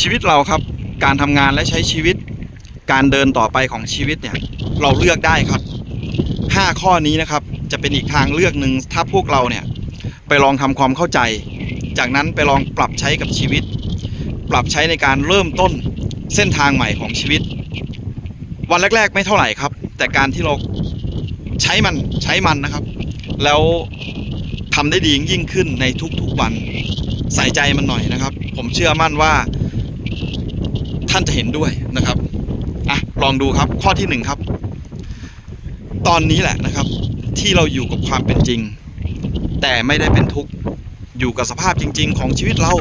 ชีวิตเราครับ การทำงานและใช้ชีวิต การเดินต่อไปของชีวิตเนี่ย เราเลือกได้ครับ 5 ข้อนี้นะครับ จะเป็นอีกทางเลือกหนึ่งถ้าพวกเราเนี่ย ไปลองทำความเข้าใจ จากนั้นไปลองปรับใช้กับชีวิต ปรับใช้ในการเริ่มต้นเส้นทางใหม่ของชีวิต วันแรก ๆ ไม่เท่าไหร่ครับ แต่การที่เราใช้มันใช้มันนะครับ แล้วทำได้ดียิ่งขึ้นในทุกๆวัน ใส่ใจมันหน่อยนะครับ ผมเชื่อมั่นว่า ท่านจะเห็นด้วยนะครับอะลองดูครับข้อที่หนึ่งครับ ตอนนี้แหละนะครับ ที่เราอยู่กับความเป็นจริง แต่ไม่ได้เป็นทุกข์อยู่กับสภาพจริง ๆ ของชีวิตเรา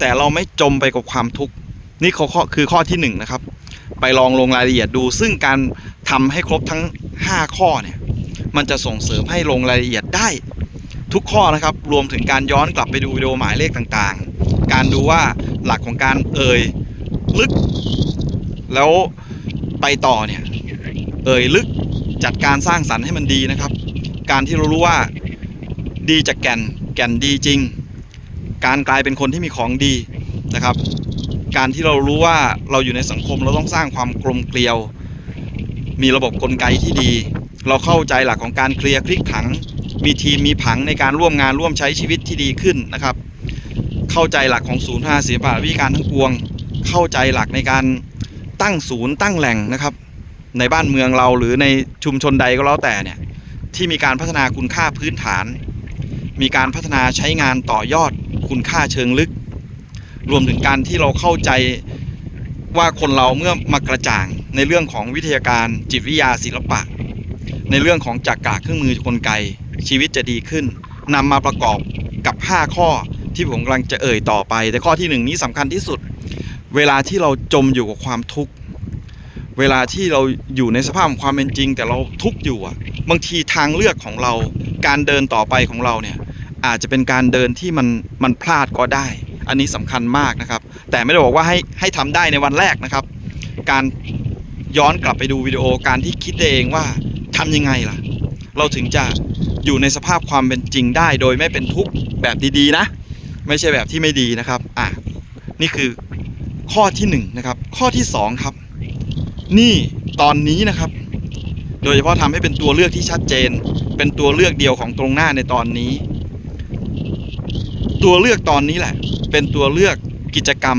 แต่เราไม่จมไปกับความทุกข์นี่ข้อคือข้อที่หนึ่งนะครับ ไปลองลงรายละเอียดดู ซึ่งการทำให้ครบทั้ง 5 ข้อเนี่ยมันจะส่งเสริมให้ลงรายละเอียดได้ ทุกข้อนะครับรวมถึงการย้อนกลับไปดูวิดีโอหมายเลขต่างๆ การดูว่าหลักของการเอ่ยลึก แล้วไปต่อเนี่ยเอ่ยลึกจัดการสร้างสรรค์ให้มันดีนะครับ การที่เรารู้ว่าดีจากแก่นแก่นดีจริง การกลายเป็นคนที่มีของดีนะครับ การที่เรารู้ว่าเราอยู่ในสังคมเราต้องสร้างความกลมเกลียว มีระบบกลไกที่ดี เราเข้าใจหลักของการเคลียร์คลิกถัง มีทีมมีผังในการร่วมงานร่วมใช้ชีวิตที่ดีขึ้นนะครับ เข้าใจหลักของศูนย์พัฒนาศิลปะวิการทั้งปวง เข้าใจหลักในการ ตั้งศูนย์ตั้งแหล่งนะครับ ในบ้านเมืองเราหรือในชุมชนใดก็แล้วแต่เนี่ยที่มีการพัฒนาคุณค่าพื้นฐาน มีการพัฒนาใช้งานต่อยอดคุณค่าเชิงลึก รวมถึงการที่เราเข้าใจว่าคนเราเมื่อมากระจ่างในเรื่องของวิทยาการจิตวิทยาศิลปะ ในเรื่องของจักรกะเครื่องมือกลไก ชีวิตจะดีขึ้นนำมาประกอบกับ 5 ข้อที่ผมกำลังจะเอ่ยต่อไป แต่ข้อที่หนึ่งนี้สำคัญที่สุด เวลาที่เราจมอยู่กับความทุกข์เวลาที่เราอยู่ในสภาพของความเป็นจริง แต่เราทุกข์อยู่อะบางทีทางเลือกของเรา การเดินต่อไปของเราเนี่ยอาจจะเป็นการเดินที่มันมันพลาดก็ได้ อันนี้สำคัญมากนะครับ แต่ไม่ได้บอกว่าให้ให้ทำได้ในวันแรกนะครับ การย้อนกลับไปดูวิดีโอการที่คิดเองว่าทำยังไงล่ะ เราถึงจะอยู่ในสภาพความเป็นจริงได้ โดยไม่เป็นทุกข์แบบดีๆนะ ไม่ใช่แบบที่ไม่ดีนะครับอะนี่คือ ข้อที่หนึ่งนะครับ ข้อที่สองครับ นี่ตอนนี้นะครับ โดยเฉพาะทำให้เป็นตัวเลือกที่ชัดเจน เป็นตัวเลือกเดียวของตรงหน้าในตอนนี้ ตัวเลือกตอนนี้แหละ เป็นตัวเลือกกิจกรรม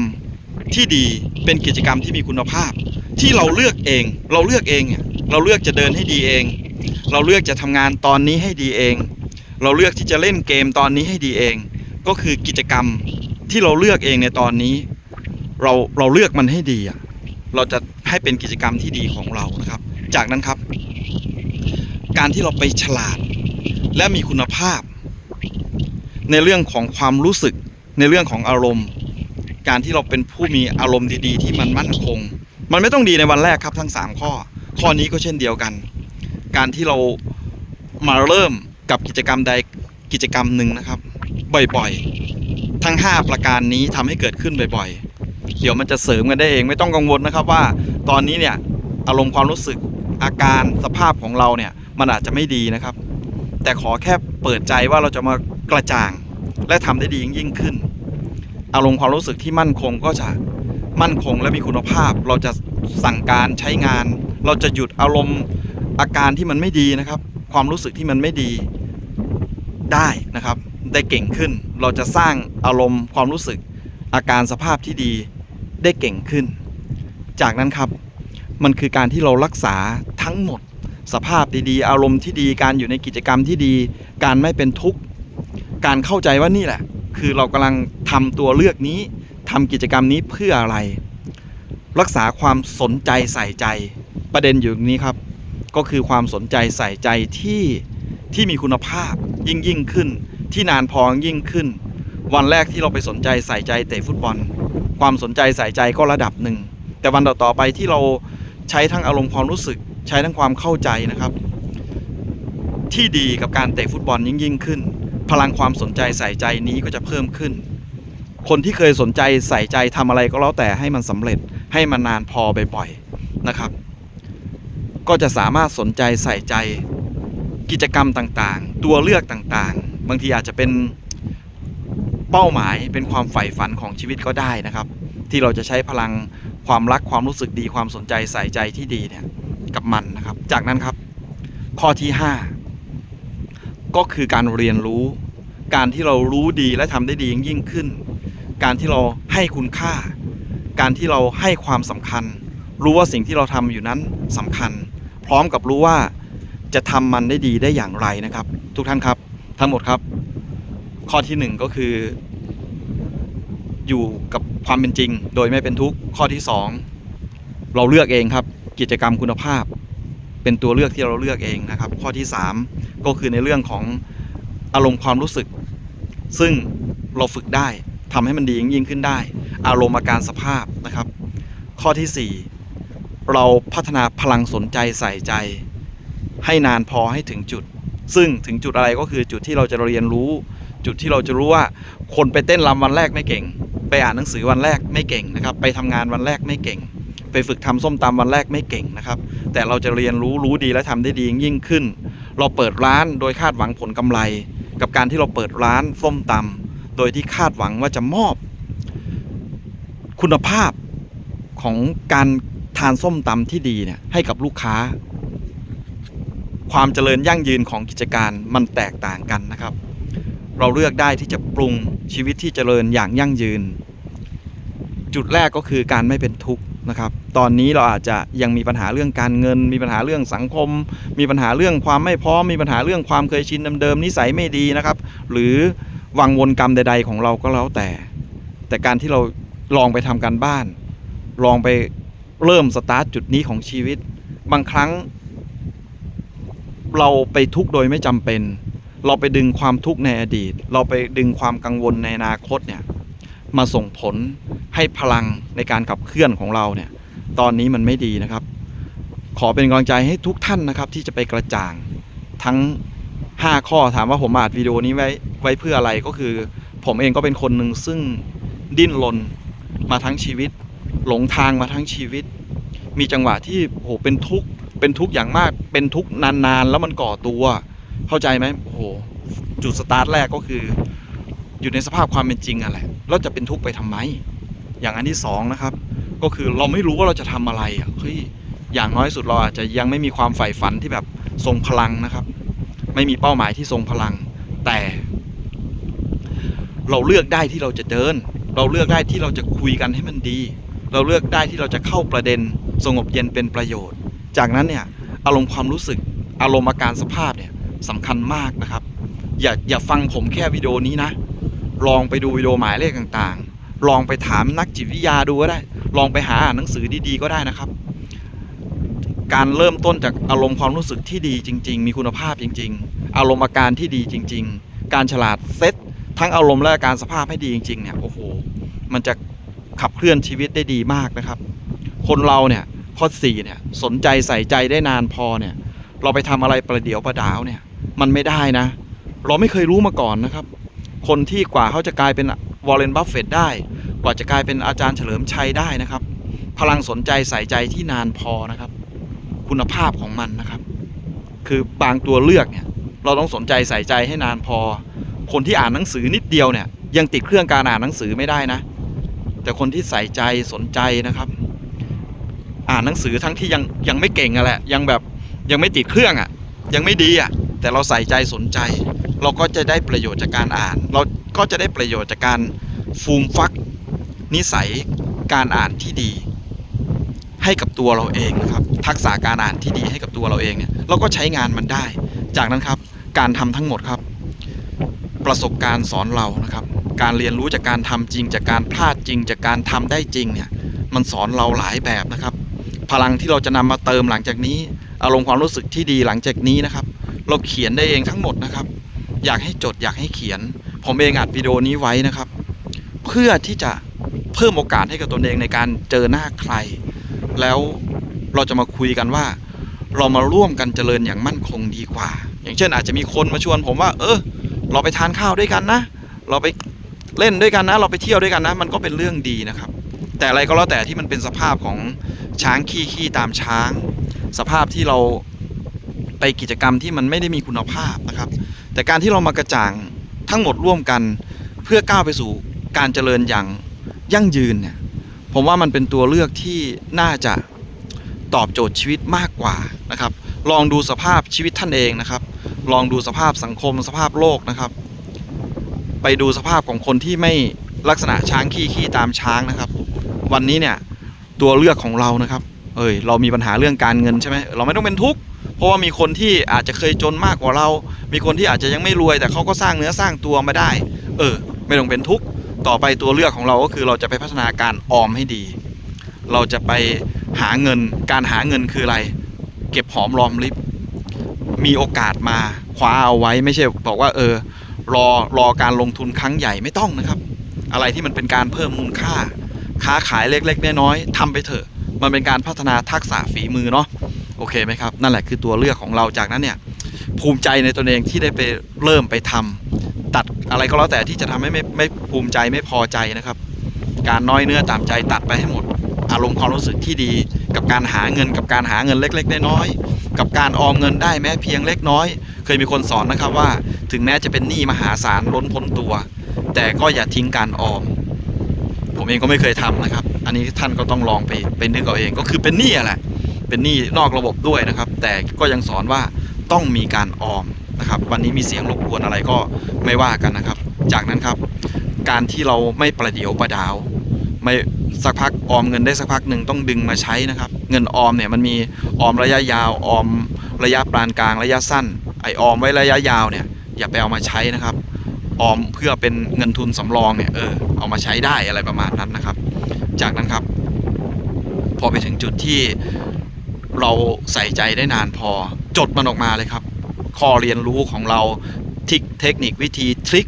ที่ดีเป็นกิจกรรมที่มีคุณภาพ ที่เราเลือกเอง เราเลือกเองเนี่ยเราเลือกจะเดินให้ดีเอง เราเลือกจะทำงานตอนนี้ให้ดีเอง เราเลือกที่จะเล่นเกมตอนนี้ให้ดีเอง ก็คือกิจกรรมที่เราเลือกเองในตอนนี้ เราเราเลือกมันให้ดีอะเราจะให้เป็นกิจกรรมที่ดีของเรานะครับ จากนั้นครับ การที่เราไปฉลาด และมีคุณภาพ ในเรื่องของความรู้สึกในเรื่องของอารมณ์ การที่เราเป็นผู้มีอารมณ์ดีๆ ที่มันมั่นคง มันไม่ต้องดีในวันแรกครับทั้ง 3 ข้อ ข้อนี้ก็เช่นเดียวกัน การที่เรามาเริ่มกับกิจกรรมใดกิจกรรมหนึ่งนะครับ บ่อยๆ ทั้ง 5 ประการนี้ทำให้เกิดขึ้นบ่อยๆ เดี๋ยวมันจะเสริมกันได้เองไม่ต้องกังวลนะครับว่าตอนนี้เนี่ยอารมณ์ความรู้สึกอาการสภาพของเราเนี่ยมันอาจจะไม่ดีนะครับ แต่ขอแค่เปิดใจว่าเราจะมากระจ่าง และทำได้ดียิ่งขึ้น อารมณ์ความรู้สึกที่มั่นคงก็จะมั่นคงและมีคุณภาพ เราจะสั่งการใช้งาน เราจะหยุดอารมณ์อาการที่มันไม่ดีนะครับ ความรู้สึกที่มันไม่ดีได้นะครับ ได้เก่งขึ้น เราจะสร้างอารมณ์ความรู้สึกอาการสภาพที่ดี ได้เก่งขึ้น จากนั้นครับมันคือการที่เรารักษาทั้งหมด สภาพดีๆ อารมณ์ที่ดีการอยู่ในกิจกรรมที่ดี การไม่เป็นทุกข์การเข้าใจว่านี่แหละ คือเรากำลังทำตัวเลือกนี้ทำกิจกรรมนี้เพื่ออะไร รักษาความสนใจใส่ใจประเด็นอยู่ตรงนี้ครับ ก็คือความสนใจใส่ใจที่ที่มีคุณภาพยิ่งยิ่งขึ้น ที่นานพอยิ่งขึ้น วันแรกที่เราไปสนใจใส่ใจเตะฟุตบอล ความสนใจใส่ใจก็ระดับหนึ่ง แต่วันต่อๆไปที่เราใช้ทั้งอารมณ์ความรู้สึก ใช้ทั้งความเข้าใจนะครับ ที่ดีกับการเตะฟุตบอลยิ่งยิ่งขึ้น พลังความสนใจใส่ใจนี้ก็จะเพิ่มขึ้น คนที่เคยสนใจใส่ใจทำอะไรก็แล้วแต่ให้มันสำเร็จให้มันนานพอบ่อยๆนะครับ ก็จะสามารถสนใจใส่ใจกิจกรรมต่างๆ ตัวเลือกต่างๆ บางทีอาจจะเป็น เป้าหมายเป็นความใฝ่ฝันของชีวิตก็ได้นะครับ ที่เราจะใช้พลังความรักความรู้สึกดีความสนใจใส่ใจที่ดีเนี่ยกับมันนะครับ จากนั้นครับข้อที่ 5 ก็คือการเรียนรู้ การที่เรารู้ดีและทำได้ดียิ่งขึ้น การที่เราให้คุณค่า การที่เราให้ความสำคัญ รู้ว่าสิ่งที่เราทำอยู่นั้นสำคัญ พร้อมกับรู้ว่าจะทำมันได้ดีได้อย่างไรนะครับ ทุกท่านครับ ทั้งหมดครับ ข้อที่หนึ่งก็คือ อยู่กับความเป็นจริง โดยไม่เป็นทุกข์ข้อที่สองเราเลือกเองครับ กิจกรรมคุณภาพ เป็นตัวเลือกที่เราเลือกเองนะครับ ข้อที่สามก็คือในเรื่องของอารมณ์ความรู้สึก ซึ่งเราฝึกได้ทำให้มันดียิ่งขึ้นได้ อารมณ์อาการสภาพนะครับ ข้อที่สี่เราพัฒนาพลังสนใจใส่ใจ ให้นานพอให้ถึงจุด ซึ่งถึงจุดอะไรก็คือจุดที่เราจะเรียนรู้ จุดที่เราจะรู้ว่าคนไปเต้นรำวันแรกไม่เก่ง ไปอ่านหนังสือวันแรกไม่เก่งนะครับ ไปทำงานวันแรกไม่เก่ง ไปฝึกทำส้มตำวันแรกไม่เก่งนะครับ แต่เราจะเรียนรู้รู้ดีและทำได้ดียิ่งขึ้น เราเปิดร้านโดยคาดหวังผลกำไร กับการที่เราเปิดร้านส้มตำโดยที่คาดหวังว่าจะมอบ คุณภาพของการทานส้มตำที่ดีเนี่ยให้กับลูกค้า ความเจริญยั่งยืนของกิจการมันแตกต่างกันนะครับ เราเลือกได้ที่จะปรุงชีวิตที่เจริญอย่างยั่งยืน จุดแรกก็คือการไม่เป็นทุกข์นะครับ ตอนนี้เราอาจจะยังมีปัญหาเรื่องการเงิน มีปัญหาเรื่องสังคม มีปัญหาเรื่องความไม่พร้อม มีปัญหาเรื่องความเคยชินเดิมๆนิสัยไม่ดีนะครับ หรือวังวนกรรมใด ๆ ของเราก็แล้วแต่ แต่การที่เราลองไปทำการบ้าน ลองไปเริ่มสตาร์ทจุดนี้ของชีวิต บางครั้ง เราไปทุกข์โดยไม่จำเป็น เราไปดึงความทุกข์ในอดีต เราไปดึงความกังวลในอนาคตเนี่ยมาส่งผลให้พลังในการขับเคลื่อนของเราเนี่ยตอนนี้มันไม่ดีนะครับ ขอเป็นกำลังใจให้ทุกท่านนะครับที่จะไปกระจ่างทั้ง 5 ข้อถามว่าผมอัดวิดีโอนี้ไว้ไว้เพื่ออะไรก็คือ ผมเองก็เป็นคนหนึ่งซึ่งดิ้นรนมาทั้งชีวิต หลงทางมาทั้งชีวิต มีจังหวะที่โอ้โหเป็นทุกข์เป็นทุกข์อย่างมากเป็นทุกข์นานๆ แล้วมันก่อตัว เข้าใจไหมโอ้โหจุดสตาร์ทแรกก็คือ อยู่ในสภาพความเป็นจริงอะแหละเราจะเป็นทุกข์ไปทำไม อย่างอันที่สองนะครับ ก็คือเราไม่รู้ว่าเราจะทำอะไรอะเฮ้ยอย่างน้อยสุดเราอาจจะยังไม่มีความใฝ่ฝันที่แบบทรงพลังนะครับ ไม่มีเป้าหมายที่ทรงพลัง แต่ เราเลือกได้ที่เราจะเดิน เราเลือกได้ที่เราจะคุยกันให้มันดี เราเลือกได้ที่เราจะเข้าประเด็น สงบเย็นเป็นประโยชน์ จากนั้นเนี่ยอารมณ์ความรู้สึกอารมณ์อาการสภาพเนี่ย สำคัญมากนะครับ อย่าอย่าฟังผมแค่วิดีโอนี้นะ ลองไปดูวิดีโอหมายเลขต่างๆ ลองไปถามนักจิตวิทยาดูก็ได้ ลองไปหาอ่านหนังสือดีๆก็ได้นะครับ การเริ่มต้นจากอารมณ์ความรู้สึกที่ดีจริง ๆ มีคุณภาพจริง ๆ อารมณ์อาการที่ดีจริง ๆ การฉลาดเซตทั้งอารมณ์และอาการสภาพให้ดีจริงๆเนี่ยโอ้โหมันจะขับเคลื่อนชีวิตได้ดีมากนะครับ คนเราเนี่ยข้อ4เนี่ยสนใจใส่ใจได้นานพอเนี่ย เราไปทำอะไรประเดี๋ยวประดาวเนี่ย มันไม่ได้นะ เราไม่เคยรู้มาก่อนนะครับ คนที่กว่าเขาจะกลายเป็นวอร์เรนบัฟเฟตได้ กว่าจะกลายเป็นอาจารย์เฉลิมชัยได้นะครับ พลังสนใจใส่ใจที่นานพอนะครับ คุณภาพของมันนะครับ คือบางตัวเลือกเนี่ย เราต้องสนใจใส่ใจให้นานพอ คนที่อ่านหนังสือนิดเดียวเนี่ย ยังติดเครื่องการอ่านหนังสือไม่ได้นะ แต่คนที่ใส่ใจสนใจนะครับ อ่านหนังสือทั้งที่ยังยังไม่เก่งอะแหละยังแบบ ยังไม่ติดเครื่องอะยังไม่ดีอะแต่เราใส่ใจสนใจ เราก็จะได้ประโยชน์จากการอ่าน เราก็จะได้ประโยชน์จากการฟูมฟัก นิสัยการอ่านที่ดี ให้กับตัวเราเองนะครับ ทักษะการอ่านที่ดีให้กับตัวเราเองเนี่ยเราก็ใช้งานมันได้ จากนั้นครับการทำทั้งหมดครับ ประสบการณ์สอนเรานะครับ การเรียนรู้จากการทำจริง จากการพลาดจริง จากการทำได้จริงเนี่ยมันสอนเราหลายแบบนะครับ พลังที่เราจะนำมาเติมหลังจากนี้ อารมณ์ความรู้สึกที่ดีหลังจากนี้นะครับ เราเขียนได้เองทั้งหมดนะครับ อยากให้จดอยากให้เขียน ผมเองอัดวิดีโอนี้ไว้นะครับ เพื่อที่จะเพิ่มโอกาสให้กับตนเองในการเจอหน้าใคร แล้วเราจะมาคุยกันว่า เรามาร่วมกันเจริญอย่างมั่นคงดีกว่า อย่างเช่นอาจจะมีคนมาชวนผมว่า เออ เราไปทานข้าวด้วยกันนะ เราไปเล่นด้วยกันนะ เราไปเที่ยวด้วยกันนะ มันก็เป็นเรื่องดีนะครับ แต่อะไรก็แล้วแต่ที่มันเป็นสภาพของช้างขี้ขี้ตามช้าง สภาพที่เราไปกิจกรรมที่มันไม่ได้มีคุณภาพนะครับ แต่การที่เรามากระจ่างทั้งหมดร่วมกัน เพื่อก้าวไปสู่การเจริญอย่างยั่งยืนเนี่ยผมว่ามันเป็นตัวเลือกที่น่าจะตอบโจทย์ชีวิตมากกว่านะครับ ลองดูสภาพชีวิตท่านเองนะครับ ลองดูสภาพสังคมสภาพโลกนะครับ ไปดูสภาพของคนที่ไม่ลักษณะช้างขี้ขี้ตามช้างนะครับ วันนี้เนี่ยตัวเลือกของเรานะครับ เอ้ยเรามีปัญหาเรื่องการเงินใช่ไหมเราไม่ต้องเป็นทุกข์เพราะว่ามีคนที่อาจจะเคยจนมากกว่าเรา มีคนที่อาจจะยังไม่รวย แต่เขาก็สร้างเนื้อสร้างตัวมาได้ เออ ไม่ต้องเป็นทุกข์ต่อไปตัวเลือกของเราก็คือเราจะไปพัฒนาการออมให้ดี เราจะไปหาเงินการหาเงินคืออะไร เก็บหอมรอมริบมีโอกาสมาคว้าเอาไว้ไม่ใช่บอกว่า เออ รอรอการลงทุนครั้งใหญ่ไม่ต้องนะครับ อะไรที่มันเป็นการเพิ่มมูลค่า ค้าขายเล็ก ๆ น้อยๆทำไปเถอะ มันเป็นการพัฒนาทักษะฝีมือเนาะโอเคไหมครับ นั่นแหละคือตัวเลือกของเราจากนั้นเนี่ยภูมิใจในตนเองที่ได้ไปเริ่มไปทำตัดอะไรก็แล้วแต่ที่จะทำให้ไม่ไม่ภูมิใจไม่พอใจนะครับ การน้อยเนื้อตามใจตัดไปให้หมด อารมณ์ความรู้สึกที่ดี กับการหาเงินกับการหาเงินเล็ก ๆ น้อยๆกับการออมเงินได้แม้เพียงเล็กน้อย เคยมีคนสอนนะครับว่า ถึงแม้จะเป็นหนี้มหาศาลล้นพ้นตัว แต่ก็อย่าทิ้งการออม ผมเองก็ไม่เคยทำนะครับ อันนี้ท่านก็ต้องลองไปไปนึกเอาเองก็คือเป็นหนี้แหละเป็นหนี้นอกระบบด้วยนะครับ แต่ก็ยังสอนว่าต้องมีการออมนะครับ วันนี้มีเสียงรบกวนอะไรก็ไม่ว่ากันนะครับ จากนั้นครับ การที่เราไม่ประเดียวประดาว ไม่สักพักออมเงินได้สักพักหนึ่งต้องดึงมาใช้นะครับ เงินออมเนี่ยมันมีออมระยะยาวออมระยะปานกลางระยะสั้นไอออมไว้ระยะยาวเนี่ยอย่าไปเอามาใช้นะครับ ออมเพื่อเป็นเงินทุนสำรองเนี่ยเออเอามาใช้ได้อะไรประมาณนั้นนะครับ จากนั้นครับ พอไปถึงจุดที่เราใส่ใจได้นานพอ จดมันออกมาเลยครับ ข้อเรียนรู้ของเราทิกเทคนิควิธีทริค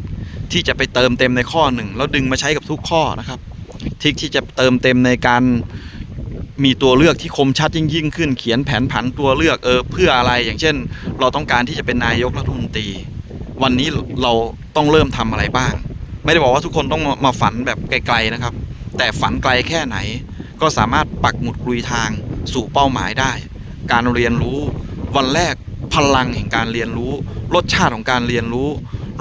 ที่จะไปเติมเต็มในข้อหนึ่งแล้วดึงมาใช้กับทุกข้อนะครับทิคที่จะเติมเต็มในการมีตัวเลือกที่คมชัดยิ่งยิ่งขึ้น เขียนแผนผันตัวเลือกเออเพื่ออะไรอย่างเช่น เราต้องการที่จะเป็นนายกรัฐมนตรี วันนี้เราต้องเริ่มทำอะไรบ้าง ไม่ได้บอกว่าทุกคนต้องมาฝันแบบไกลๆนะครับ แต่ฝันไกลแค่ไหน ก็สามารถปักหมุดกลุยทางสู่เป้าหมายได้ การเรียนรู้วันแรกพลังแห่งการเรียนรู้ รสชาติของการเรียนรู้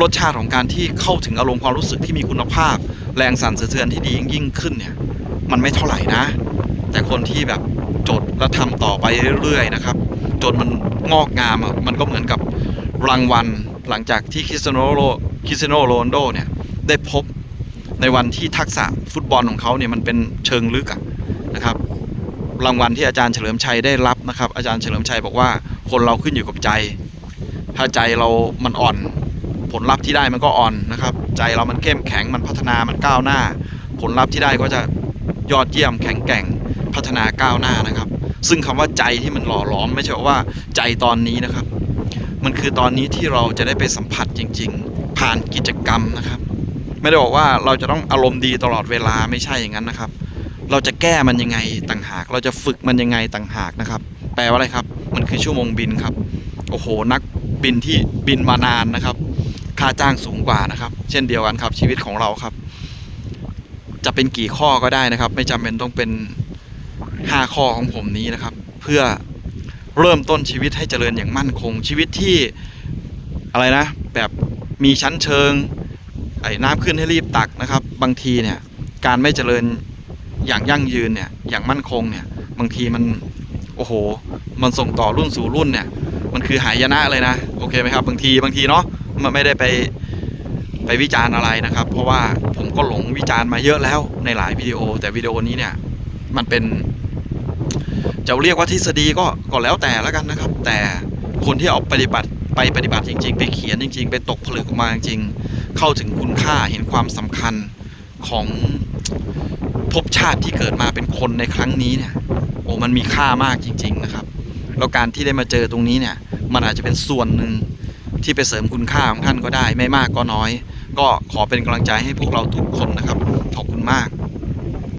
รสชาติของการที่เข้าถึงอารมณ์ความรู้สึกที่มีคุณภาพ แรงสั่นสะเทือนที่ดียิ่งขึ้นเนี่ยมันไม่เท่าไหร่นะ แต่คนที่แบบจดแล้วทำต่อไปเรื่อยๆนะครับ จนมันงอกงามมันก็เหมือนกับรางวัล หลังจากที่คริสเตียโนโรคริสเตียโนโรนโดเนี่ยได้พบในวันที่ทักษะฟุตบอลของเขาเนี่ยมันเป็นเชิงลึกะนะครับรางวัลที่อาจารย์เฉลิมชัยได้รับนะครับ อาจารย์เฉลิมชัยบอกว่าคนเราขึ้นอยู่กับใจ ถ้าใจเรามันอ่อน ผลลัพธ์ที่ได้มันก็อ่อนนะครับ ใจเรามันเข้มแข็งมันพัฒนามันก้าวหน้า ผลลัพธ์ที่ได้ก็จะยอดเยี่ยมแข็งแกร่งพัฒนาก้าวหน้านะครับ ซึ่งคำว่าใจที่มันหล่อหลอมไม่ใช่ว่าใจตอนนี้นะครับ มันคือตอนนี้ที่เราจะได้ไปสัมผัสจริง ๆ ผ่านกิจกรรมนะครับ ไม่ได้บอกว่าเราจะต้องอารมณ์ดีตลอดเวลาไม่ใช่อย่างนั้นนะครับ เราจะแก้มันยังไงต่างหาก เราจะฝึกมันยังไงต่างหากนะครับ แปลว่าอะไรครับ มันคือชั่วโมงบินครับ โอ้โห นักบินที่บินมานานนะครับ ค่าจ้างสูงกว่านะครับ เช่นเดียวกันครับ ชีวิตของเราครับ จะเป็นกี่ข้อก็ได้นะครับ ไม่จำเป็นต้องเป็น 5 ข้อของผมนี้นะครับ เพื่อ เริ่มต้นชีวิตให้เจริญอย่างมั่นคง ชีวิตที่อะไรนะ แบบมีชั้นเชิงไอ้น้ำขึ้นให้รีบตักนะครับ บางทีเนี่ยการไม่เจริญอย่างยั่งยืนเนี่ยอย่างมั่นคงเนี่ยบางทีมันโอ้โห มันส่งต่อรุ่นสู่รุ่นเนี่ย มันคือหายนะเลยนะ โอเคไหมครับ บางทีบางทีเนาะมันไม่ได้ไปไปวิจารณ์อะไรนะครับ เพราะว่าผมก็หลงวิจารณ์มาเยอะแล้วในหลายวิดีโอ แต่วิดีโอนี้เนี่ยมันเป็น จะเรียกว่าทฤษฎีก็ก็แล้วแต่แล้วกันนะครับ แต่คนที่เอาปฏิบัติไปปฏิบัติจริง ๆ ไปเขียนจริง ๆ ไปตกผลึกออกมาจริงๆเข้าถึงคุณค่าเห็นความสำคัญของภพชาติที่เกิดมาเป็นคนในครั้งนี้เนี่ยโอ้มันมีค่ามากจริง ๆนะครับ แล้วการที่ได้มาเจอตรงนี้เนี่ยมันอาจจะเป็นส่วนหนึ่งที่ไปเสริมคุณค่าของท่านก็ได้ ไม่มากก็น้อย ก็ขอเป็นกำลังใจให้พวกเราทุกคนนะครับ ขอบคุณมาก